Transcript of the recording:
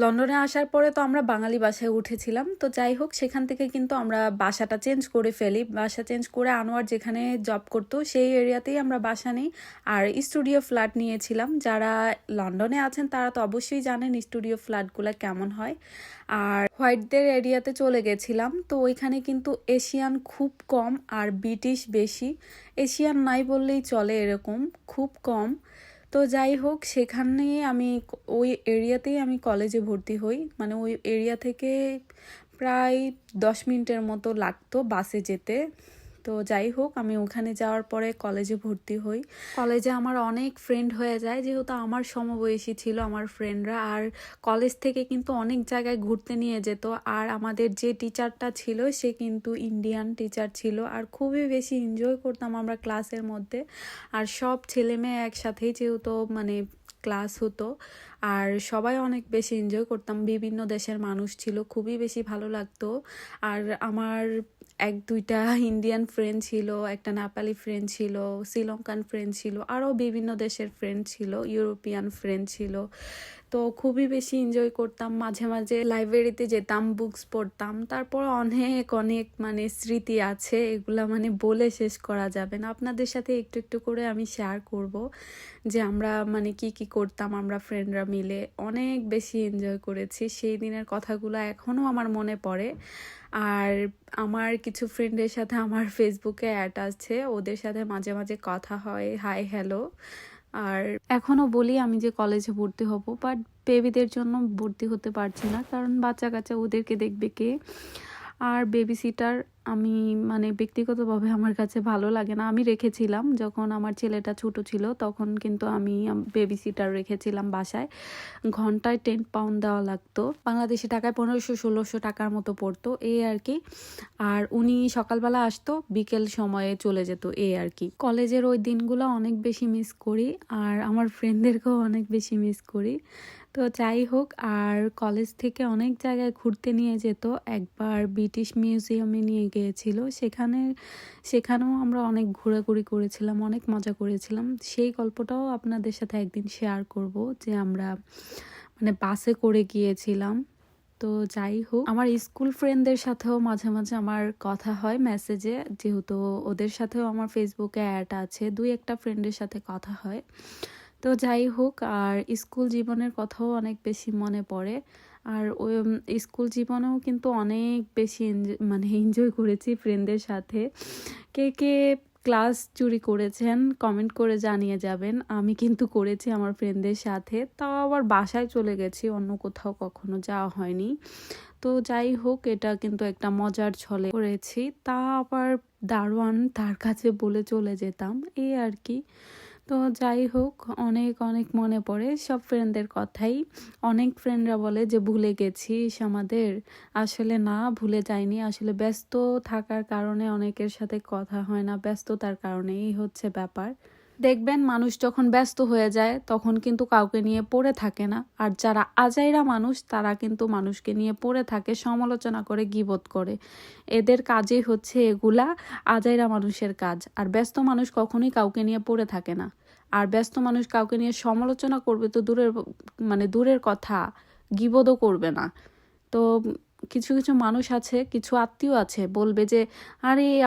লন্ডনে আসার পরে তো আমরা বাঙালি বাসায় উঠেছিলাম। তো যাই হোক, সেখান থেকে কিন্তু আমরা বাসাটা চেঞ্জ করে ফেলি। বাসা চেঞ্জ করে আনোয়ার যেখানে জব করতো, সেই এরিয়াতেই আমরা বাসা নিই। আর স্টুডিও ফ্ল্যাট নিয়েছিলাম। যারা লন্ডনে আছেন, তারা তো অবশ্যই জানেন স্টুডিও ফ্ল্যাটগুলো কেমন হয়। আর হোয়াইটদের এরিয়াতে চলে গেছিলাম। তো ওইখানে কিন্তু এশিয়ান খুব কম আর ব্রিটিশ বেশি। এশিয়ান নাই বললেই চলে এরকম, খুব কম। তো যাই হোক, সেখানে আমি ওই এরিয়াতেই আমি কলেজে ভর্তি হই। মানে ওই এরিয়া থেকে প্রায় দশ মিনিটের মতো লাগতো বাসে যেতে। তো যাই হোক, আমি ওখানে যাওয়ার পরে কলেজে ভর্তি হই। কলেজে আমার অনেক ফ্রেন্ড হয়ে যায়, যেহেতু আমার সমবয়সী ছিল আমার ফ্রেন্ডরা আর কলেজ থেকে কিন্তু অনেক জায়গায় ঘুরতে নিয়ে যেত। আর আমাদের যে টিচারটা ছিল, সে কিন্তু ইন্ডিয়ান টিচার ছিল। আর খুবই বেশি এনজয় করতাম আমরা ক্লাসের মধ্যে। আর সব ছেলেমেয়ে একসাথেই যেহেতু মানে ক্লাস হতো। আর সবাই অনেক বেশি এনজয় করতাম। বিভিন্ন দেশের মানুষ ছিল, খুবই বেশি ভালো লাগতো। আর আমার এক দুইটা ইন্ডিয়ান ফ্রেন্ড ছিল, একটা নেপালি ফ্রেন্ড ছিল শ্রীলঙ্কান ফ্রেন্ড ছিল, আরও বিভিন্ন দেশের ফ্রেন্ড ছিল ইউরোপিয়ান ফ্রেন্ড ছিল। তো খুবই বেশি এনজয় করতাম। মাঝে মাঝে লাইব্রেরিতে যেতাম বুকস পড়তাম। তারপর অনেক অনেক মানে স্মৃতি আছে, এগুলা মানে বলে শেষ করা যাবে না। আপনাদের সাথে একটু একটু করে আমি শেয়ার করব যে আমরা মানে কি কি করতাম, আমরা ফ্রেন্ডরা মিলে অনেক বেশি এনজয় করেছি। সেই দিনের কথাগুলো এখনও আমার মনে পড়ে। আর আমার কিছু ফ্রেন্ডের সাথে আমার ফেসবুকে অ্যাড আছে। ওদের সাথে মাঝে মাঝে কথা হয়। হাই হ্যালো আর এখনও বলি আমি যে কলেজে ভর্তি হব বাট বেবিদের জন্য ভর্তি হতে পারছি না। কারণ বাচ্চা কাচ্চা ওদেরকে দেখবে কে? আর বেবি সিটার আমি মানে ব্যক্তিগতভাবে আমার কাছে ভালো লাগে না। আমি রেখেছিলাম যখন আমার ছেলেটা ছোট ছিল, তখন কিন্তু আমি বেবি সিটার রেখেছিলাম বাসায়। ঘন্টায় টেন পাউন্ড দেওয়া লাগতো। বাংলাদেশি টাকায় পনেরোশো, ষোলোশো টাকার মতো পড়তো, এই আর কি। আর উনি সকালবেলা আসতো, বিকেল সময়ে চলে যেত, এই আর কি। কলেজের ওই দিনগুলো অনেক বেশি মিস করি, আর আমার ফ্রেন্ডদেরকেও অনেক বেশি মিস করি। তো যাই হোক, আর কলেজ থেকে অনেক জায়গায় ঘুরতে নিয়ে যেত। একবার ব্রিটিশ মিউজিয়ামে নিয়ে গিয়েছিল সেখানে, সেখানেও আমরা অনেক ঘোরাঘুরি করেছিলাম, অনেক মজা করেছিলাম। সেই গল্পটাও আপনাদের সাথে একদিন শেয়ার করব যে আমরা মানে বাসে করে গিয়েছিলাম। তো যাই হোক, আমার স্কুল ফ্রেন্ডদের সাথেও মাঝে মাঝে আমার কথা হয় মেসেজে যেহেতু ওদের সাথেও আমার ফেসবুকে অ্যাড আছে, দুই একটা ফ্রেন্ডের সাথে কথা হয়। তো যাই হোক, আর স্কুল জীবনের কথাও অনেক বেশি মনে পড়ে। আর স্কুল জীবনেও কিন্তু অনেক বেশি এনজয় মানে এনজয় করেছি ফ্রেন্ডদের সাথে। কে কে ক্লাস চুরি করেছেন, কমেন্ট করে জানিয়ে যাবেন। আমি কিন্তু করেছি আমার ফ্রেন্ডদের সাথে। তাও আবার বাসায় চলে গেছি, অন্য কোথাও কখনো যাওয়া হয়নি। তো যাই হোক, এটা কিন্তু একটা মজার ছলে করেছি। তা আবার দারোয়ান তার কাছে বলে চলে যেতাম। এই আর কি। তো যাই হোক, অনেক অনেক মনে পড়ে সব ফ্রেন্ডদের কথাই। অনেক ফ্রেন্ডরা বলে যে, ভুলে গেছিস আমাদের। আসলে না, ভুলে যাইনি। আসলে ব্যস্ত থাকার কারণে অনেকের সাথে কথা হয় না, ব্যস্ততার কারণে। এই হচ্ছে ব্যাপার। দেখবেন মানুষ যখন ব্যস্ত হয়ে যায়, তখন কিন্তু কাউকে নিয়ে পড়ে থাকে না। আর যারা আজাইরা মানুষ, তারা কিন্তু মানুষকে নিয়ে পড়ে থাকে, সমালোচনা করে গিবোধ করে। এদের কাজই হচ্ছে এগুলা আজাইরা মানুষের কাজ। আর ব্যস্ত মানুষ কখনোই কাউকে নিয়ে পড়ে থাকে না। আর ব্যস্ত মানুষ কাউকে নিয়ে সমালোচনা করবে তো দূরের মানে দূরের কথা গিবোধও করবে না। তো কিছু কিছু মানুষ আছে, কিছু আত্মীয় আছে, বলবে যে, আরে